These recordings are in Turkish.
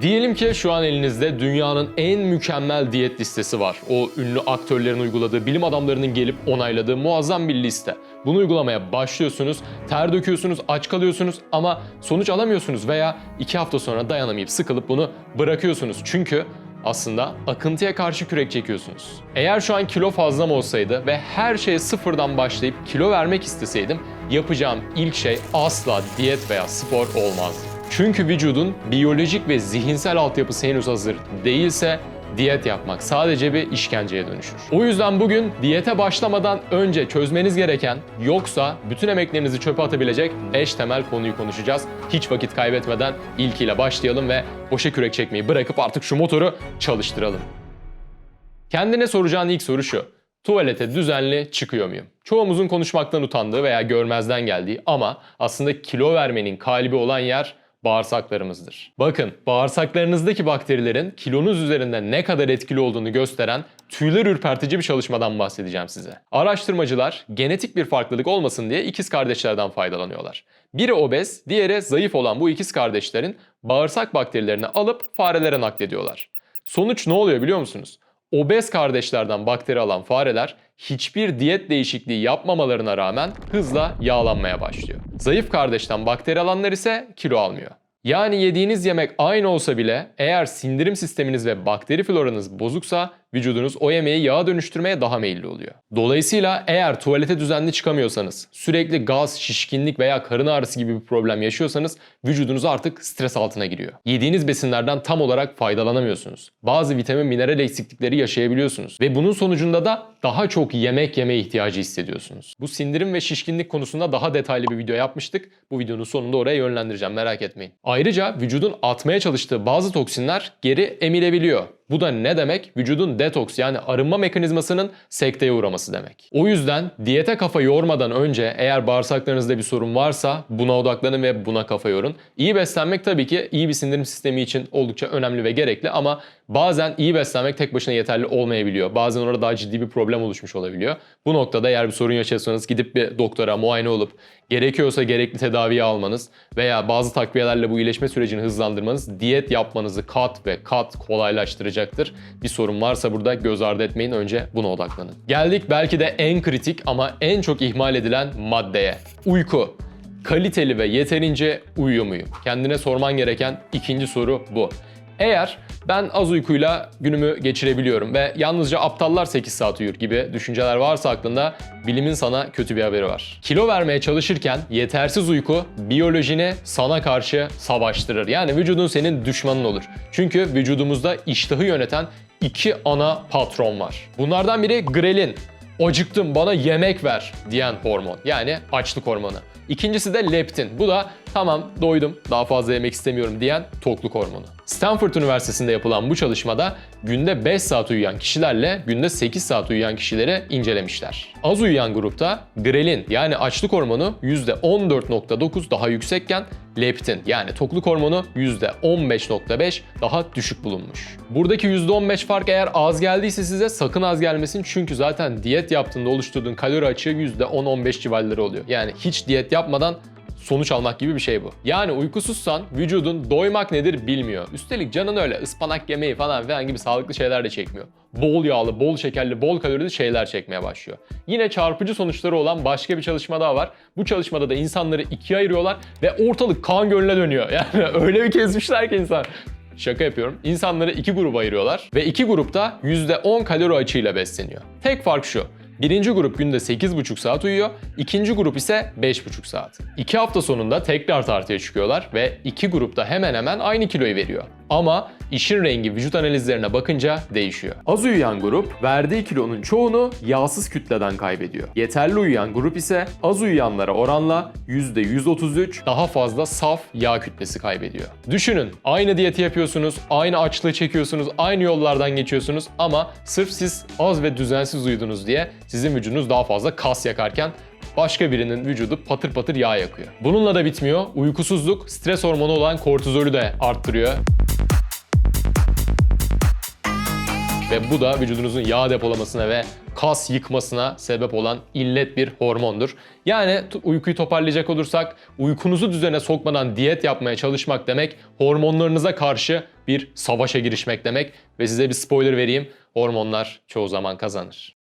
Diyelim ki şu an elinizde dünyanın en mükemmel diyet listesi var. O ünlü aktörlerin uyguladığı, bilim adamlarının gelip onayladığı muazzam bir liste. Bunu uygulamaya başlıyorsunuz, ter döküyorsunuz, aç kalıyorsunuz ama sonuç alamıyorsunuz veya iki hafta sonra dayanamayıp sıkılıp bunu bırakıyorsunuz. Çünkü aslında akıntıya karşı kürek çekiyorsunuz. Eğer şu an kilo fazlam olsaydı ve her şeye sıfırdan başlayıp kilo vermek isteseydim yapacağım ilk şey asla diyet veya spor olmazdı. Çünkü vücudun biyolojik ve zihinsel altyapısı henüz hazır değilse diyet yapmak sadece bir işkenceye dönüşür. O yüzden bugün diyete başlamadan önce çözmeniz gereken yoksa bütün emeklerinizi çöpe atabilecek 5 temel konuyu konuşacağız. Hiç vakit kaybetmeden ilkiyle başlayalım ve boşa kürek çekmeyi bırakıp artık şu motoru çalıştıralım. Kendine soracağın ilk soru şu. Tuvalete düzenli çıkıyor muyum? Çoğumuzun konuşmaktan utandığı veya görmezden geldiği ama aslında kilo vermenin kalbi olan yer bağırsaklarımızdır. Bakın bağırsaklarınızdaki bakterilerin kilonuz üzerinde ne kadar etkili olduğunu gösteren tüyler ürpertici bir çalışmadan bahsedeceğim size. Araştırmacılar genetik bir farklılık olmasın diye ikiz kardeşlerden faydalanıyorlar. Biri obez, diğeri zayıf olan bu ikiz kardeşlerin bağırsak bakterilerini alıp farelere naklediyorlar. Sonuç ne oluyor biliyor musunuz? Obez kardeşlerden bakteri alan fareler hiçbir diyet değişikliği yapmamalarına rağmen hızla yağlanmaya başlıyor. Zayıf kardeşten bakteri alanlar ise kilo almıyor. Yani yediğiniz yemek aynı olsa bile eğer sindirim sisteminiz ve bakteri floranız bozuksa vücudunuz o yemeği yağa dönüştürmeye daha meyilli oluyor. Dolayısıyla eğer tuvalete düzenli çıkamıyorsanız, sürekli gaz, şişkinlik veya karın ağrısı gibi bir problem yaşıyorsanız vücudunuz artık stres altına giriyor. Yediğiniz besinlerden tam olarak faydalanamıyorsunuz. Bazı vitamin mineral eksiklikleri yaşayabiliyorsunuz ve bunun sonucunda da daha çok yemek yeme ihtiyacı hissediyorsunuz. Bu sindirim ve şişkinlik konusunda daha detaylı bir video yapmıştık. Bu videonun sonunda oraya yönlendireceğim merak etmeyin. Ayrıca vücudun atmaya çalıştığı bazı toksinler geri emilebiliyor. Bu da ne demek? Vücudun detoks yani arınma mekanizmasının sekteye uğraması demek. O yüzden diyete kafa yormadan önce eğer bağırsaklarınızda bir sorun varsa buna odaklanın ve buna kafa yorun. İyi beslenmek tabii ki iyi bir sindirim sistemi için oldukça önemli ve gerekli ama bazen iyi beslenmek tek başına yeterli olmayabiliyor. Bazen orada daha ciddi bir problem oluşmuş olabiliyor. Bu noktada eğer bir sorun yaşıyorsanız gidip bir doktora muayene olup gerekiyorsa gerekli tedaviyi almanız veya bazı takviyelerle bu iyileşme sürecini hızlandırmanız diyet yapmanızı kat ve kat kolaylaştıracaktır. Bir sorun varsa burada göz ardı etmeyin önce buna odaklanın. Geldik belki de en kritik ama en çok ihmal edilen maddeye. Uyku. Kaliteli ve yeterince uyuyor muyum? Kendine sorman gereken ikinci soru bu. Eğer ben az uykuyla günümü geçirebiliyorum ve yalnızca aptallar 8 saat uyur gibi düşünceler varsa aklında bilimin sana kötü bir haberi var. Kilo vermeye çalışırken yetersiz uyku biyolojini sana karşı savaştırır. Yani vücudun senin düşmanın olur. Çünkü vücudumuzda iştahı yöneten iki ana patron var. Bunlardan biri grelin. Acıktım bana yemek ver diyen hormon. Yani açlık hormonu. İkincisi de leptin. Bu da tamam doydum daha fazla yemek istemiyorum diyen tokluk hormonu. Stanford Üniversitesi'nde yapılan bu çalışmada günde 5 saat uyuyan kişilerle günde 8 saat uyuyan kişileri incelemişler. Az uyuyan grupta grelin yani açlık hormonu %14.9 daha yüksekken leptin yani tokluk hormonu %15.5 daha düşük bulunmuş. Buradaki %15 fark eğer az geldiyse size sakın az gelmesin çünkü zaten diyet yaptığında oluşturduğun kalori açığı %10-15 civarları oluyor. Yani hiç diyet yapmadan sonuç almak gibi bir şey bu. Yani uykusuzsan vücudun doymak nedir bilmiyor. Üstelik canın öyle ıspanak yemeği falan filan gibi sağlıklı şeyler de çekmiyor. Bol yağlı, bol şekerli, bol kalorili şeyler çekmeye başlıyor. Yine çarpıcı sonuçları olan başka bir çalışma daha var. Bu çalışmada da insanları ikiye ayırıyorlar ve ortalık kan gölüne dönüyor. Yani öyle bir kesmişler ki insan. Şaka yapıyorum. İnsanları iki gruba ayırıyorlar ve iki grupta %10 kalori açığıyla besleniyor. Tek fark şu. Birinci grup günde 8,5 saat uyuyor, ikinci grup ise 5,5 saat. İki hafta sonunda tekrar tartıya çıkıyorlar ve iki grupta hemen hemen aynı kiloyu veriyor. Ama işin rengi vücut analizlerine bakınca değişiyor. Az uyuyan grup verdiği kilonun çoğunu yağsız kütleden kaybediyor. Yeterli uyuyan grup ise az uyuyanlara oranla %133 daha fazla saf yağ kütlesi kaybediyor. Düşünün aynı diyeti yapıyorsunuz, aynı açlığı çekiyorsunuz, aynı yollardan geçiyorsunuz ama sırf siz az ve düzensiz uyudunuz diye sizin vücudunuz daha fazla kas yakarken başka birinin vücudu patır patır yağ yakıyor. Bununla da bitmiyor. Uykusuzluk stres hormonu olan kortizolü de arttırıyor. Ve bu da vücudunuzun yağ depolamasına ve kas yıkmasına sebep olan illet bir hormondur. Yani uykuyu toparlayacak olursak uykunuzu düzene sokmadan diyet yapmaya çalışmak demek hormonlarınıza karşı bir savaşa girişmek demek ve size bir spoiler vereyim hormonlar çoğu zaman kazanır.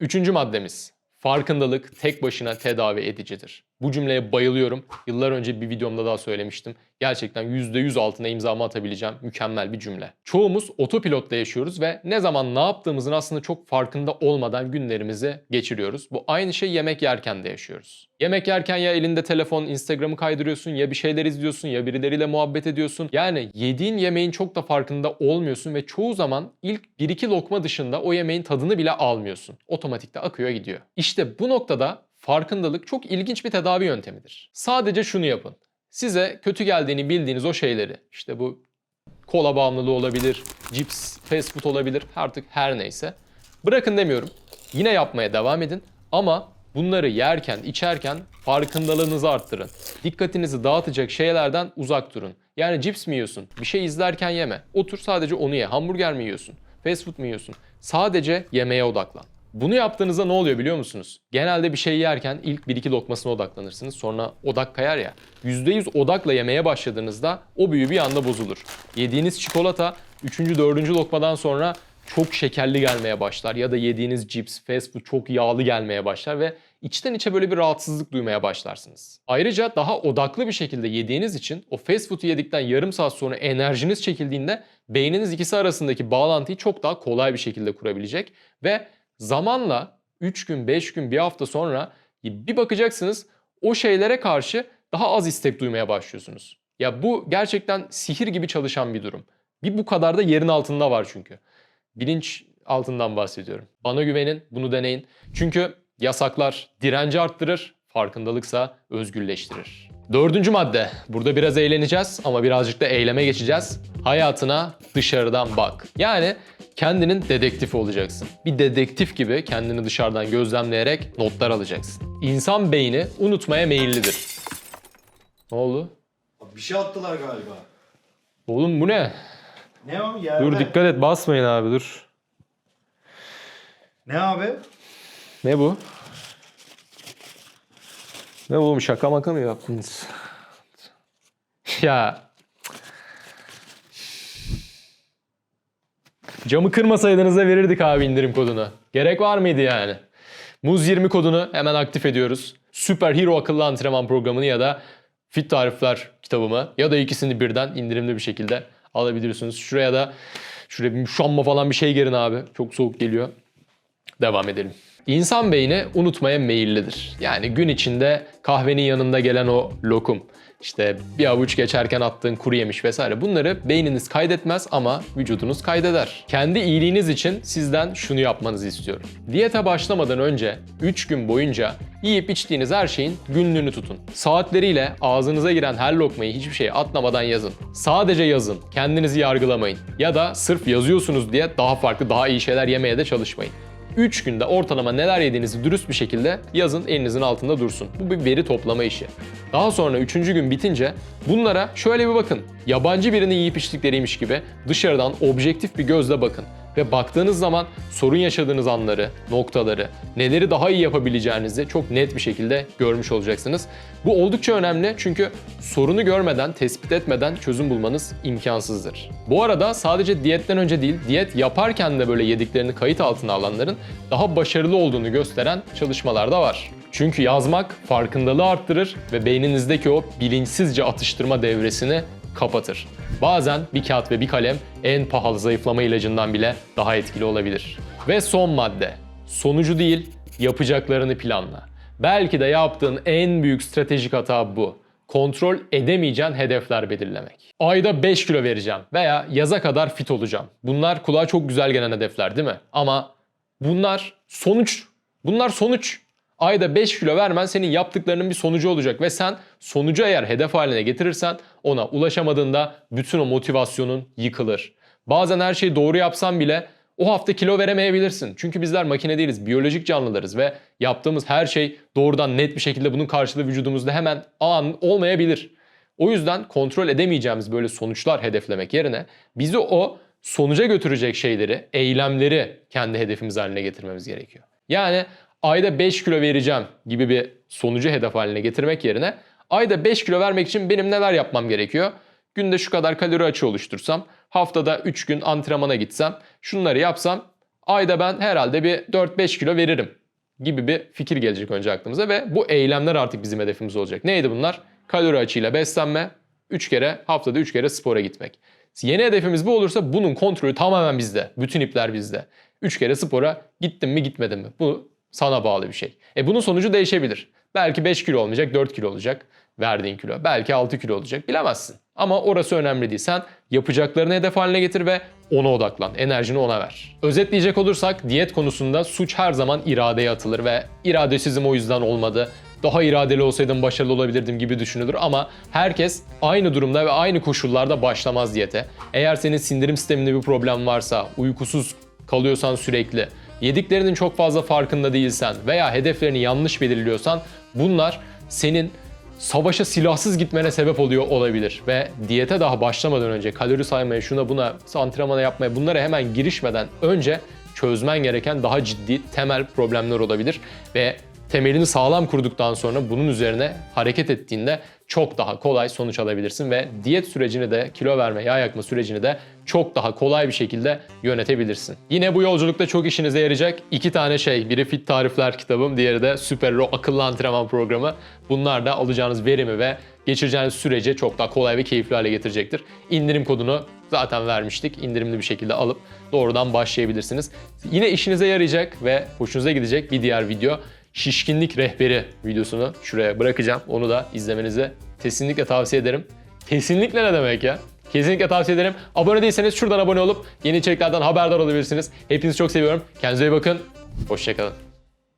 Üçüncü maddemiz. Farkındalık tek başına tedavi edicidir. Bu cümleye bayılıyorum. Yıllar önce bir videomda daha söylemiştim. Gerçekten %100 altına imzamı atabileceğim mükemmel bir cümle. Çoğumuz otopilotta yaşıyoruz ve ne zaman ne yaptığımızın aslında çok farkında olmadan günlerimizi geçiriyoruz. Bu aynı şey yemek yerken de yaşıyoruz. Yemek yerken ya elinde telefon, Instagram'ı kaydırıyorsun ya bir şeyler izliyorsun ya birileriyle muhabbet ediyorsun. Yani yediğin yemeğin çok da farkında olmuyorsun ve çoğu zaman ilk 1-2 lokma dışında o yemeğin tadını bile almıyorsun. Otomatikte akıyor gidiyor. İşte bu noktada farkındalık çok ilginç bir tedavi yöntemidir. Sadece şunu yapın. Size kötü geldiğini bildiğiniz o şeyleri, işte bu kola bağımlılığı olabilir, cips, fast food olabilir, artık her neyse. Bırakın demiyorum. Yine yapmaya devam edin ama bunları yerken, içerken farkındalığınızı arttırın. Dikkatinizi dağıtacak şeylerden uzak durun. Yani cips mi yiyorsun? Bir şey izlerken yeme. Otur sadece onu ye. Hamburger mi yiyorsun? Fast food mu yiyorsun? Sadece yemeğe odaklan. Bunu yaptığınızda ne oluyor biliyor musunuz? Genelde bir şey yerken ilk 1-2 lokmasına odaklanırsınız. Sonra odak kayar ya. %100 odakla yemeye başladığınızda o büyü bir anda bozulur. Yediğiniz çikolata 3. 4. lokmadan sonra çok şekerli gelmeye başlar. Ya da yediğiniz cips, fast food çok yağlı gelmeye başlar ve içten içe böyle bir rahatsızlık duymaya başlarsınız. Ayrıca daha odaklı bir şekilde yediğiniz için o fast food'u yedikten yarım saat sonra enerjiniz çekildiğinde beyniniz ikisi arasındaki bağlantıyı çok daha kolay bir şekilde kurabilecek ve zamanla 3 gün, 5 gün, bir hafta sonra bir bakacaksınız o şeylere karşı daha az istek duymaya başlıyorsunuz. Ya bu gerçekten sihir gibi çalışan bir durum. Bir bu kadar da yerin altında var çünkü. Bilinç altından bahsediyorum. Bana güvenin, bunu deneyin. Çünkü yasaklar direnci arttırır, farkındalıksa özgürleştirir. Dördüncü madde. Burada biraz eğleneceğiz ama birazcık da eyleme geçeceğiz. Hayatına dışarıdan bak. Yani kendinin dedektifi olacaksın. Bir dedektif gibi kendini dışarıdan gözlemleyerek notlar alacaksın. İnsan beyni unutmaya meyillidir. Ne oldu? Abi Bir şey attılar galiba. Oğlum bu ne? Ne o yerde? Dur dikkat et basmayın abi dur. Ne abi? Ne bu? Ne oğlum şaka maka mı yaptınız? ya. Camı kırmasaydınız da verirdik abi indirim kodunu. Gerek var mıydı yani? Muz 20 kodunu hemen aktif ediyoruz. Süper Hero akıllı antrenman programını ya da Fit Tarifler kitabımı ya da ikisini birden indirimli bir şekilde alabilirsiniz. Şuraya da şuraya bir muşamba falan bir şey gerin abi. Çok soğuk geliyor. Devam edelim. İnsan beyni unutmaya meyillidir. Yani gün içinde kahvenin yanında gelen o lokum, işte bir avuç geçerken attığın kuru yemiş vesaire bunları beyniniz kaydetmez ama vücudunuz kaydeder. Kendi iyiliğiniz için sizden şunu yapmanızı istiyorum. Diyete başlamadan önce 3 gün boyunca yiyip içtiğiniz her şeyin günlüğünü tutun. Saatleriyle ağzınıza giren her lokmayı hiçbir şey atlamadan yazın. Sadece yazın. Kendinizi yargılamayın. Ya da sırf yazıyorsunuz diye daha farklı, daha iyi şeyler yemeye de çalışmayın. 3 günde ortalama neler yediğinizi dürüst bir şekilde yazın elinizin altında dursun. Bu bir veri toplama işi. Daha sonra 3. gün bitince bunlara şöyle bir bakın. Yabancı birinin yiyip içtikleriymiş gibi dışarıdan objektif bir gözle bakın. Ve baktığınız zaman sorun yaşadığınız anları, noktaları, neleri daha iyi yapabileceğinizi çok net bir şekilde görmüş olacaksınız. Bu oldukça önemli çünkü sorunu görmeden, tespit etmeden çözüm bulmanız imkansızdır. Bu arada sadece diyetten önce değil, diyet yaparken de böyle yediklerini kayıt altına alanların daha başarılı olduğunu gösteren çalışmalar da var. Çünkü yazmak farkındalığı arttırır ve beyninizdeki o bilinçsizce atıştırma devresini kapatır. Bazen bir kağıt ve bir kalem en pahalı zayıflama ilacından bile daha etkili olabilir. Ve son madde. Sonucu değil, yapacaklarını planla. Belki de yaptığın en büyük stratejik hata bu. Kontrol edemeyeceğin hedefler belirlemek. Ayda 5 kilo vereceğim veya yaza kadar fit olacağım. Bunlar kulağa çok güzel gelen hedefler değil mi? Ama bunlar sonuç. Bunlar sonuç. Ayda 5 kilo vermen senin yaptıklarının bir sonucu olacak ve sen sonucu eğer hedef haline getirirsen ona ulaşamadığında bütün o motivasyonun yıkılır. Bazen her şeyi doğru yapsan bile o hafta kilo veremeyebilirsin. Çünkü bizler makine değiliz, biyolojik canlılarız ve yaptığımız her şey doğrudan net bir şekilde bunun karşılığı vücudumuzda hemen an olmayabilir. O yüzden kontrol edemeyeceğimiz böyle sonuçlar hedeflemek yerine bizi o sonuca götürecek şeyleri, eylemleri kendi hedefimiz haline getirmemiz gerekiyor. Yani ayda 5 kilo vereceğim gibi bir sonucu hedef haline getirmek yerine ayda 5 kilo vermek için benim neler yapmam gerekiyor? Günde şu kadar kalori açığı oluştursam, haftada 3 gün antrenmana gitsem, şunları yapsam ayda ben herhalde bir 4-5 kilo veririm gibi bir fikir gelecek önce aklımıza ve bu eylemler artık bizim hedefimiz olacak. Neydi bunlar? Kalori açığıyla beslenme, 3 kere haftada 3 kere spora gitmek. Yeni hedefimiz bu olursa bunun kontrolü tamamen bizde. Bütün ipler bizde. 3 kere spora gittim mi gitmedim mi? Bu sana bağlı bir şey. E bunun sonucu değişebilir. Belki 5 kilo olmayacak 4 kilo olacak verdiğin kilo. Belki 6 kilo olacak bilemezsin. Ama orası önemli değil. Sen yapacaklarını hedef haline getir ve ona odaklan. Enerjini ona ver. Özetleyecek olursak diyet konusunda suç her zaman iradeye atılır ve iradesizim o yüzden olmadı. Daha iradeli olsaydım başarılı olabilirdim gibi düşünülür ama herkes aynı durumda ve aynı koşullarda başlamaz diyete. Eğer senin sindirim sisteminde bir problem varsa, uykusuz kalıyorsan sürekli, yediklerinin çok fazla farkında değilsen veya hedeflerini yanlış belirliyorsan bunlar senin savaşa silahsız gitmene sebep oluyor olabilir. Ve diyete daha başlamadan önce kalori saymaya, şuna buna, antrenmana yapmaya bunlara hemen girişmeden önce çözmen gereken daha ciddi temel problemler olabilir. Ve temelini sağlam kurduktan sonra bunun üzerine hareket ettiğinde çok daha kolay sonuç alabilirsin ve diyet sürecini de kilo verme, yağ yakma sürecini de çok daha kolay bir şekilde yönetebilirsin. Yine bu yolculukta çok işinize yarayacak iki tane şey. Biri Fit Tarifler kitabım, diğeri de Super Hero akıllı antrenman programı. Bunlar da alacağınız verimi ve geçireceğiniz süreci çok daha kolay ve keyifli hale getirecektir. İndirim kodunu zaten vermiştik. İndirimli bir şekilde alıp doğrudan başlayabilirsiniz. Yine işinize yarayacak ve hoşunuza gidecek bir diğer video şişkinlik rehberi videosunu şuraya bırakacağım. Onu da izlemenizi kesinlikle tavsiye ederim. Kesinlikle ne demek ya? Kesinlikle tavsiye ederim. Abone değilseniz şuradan abone olup yeni içeriklerden haberdar olabilirsiniz. Hepinizi çok seviyorum. Kendinize iyi bakın. Hoşçakalın.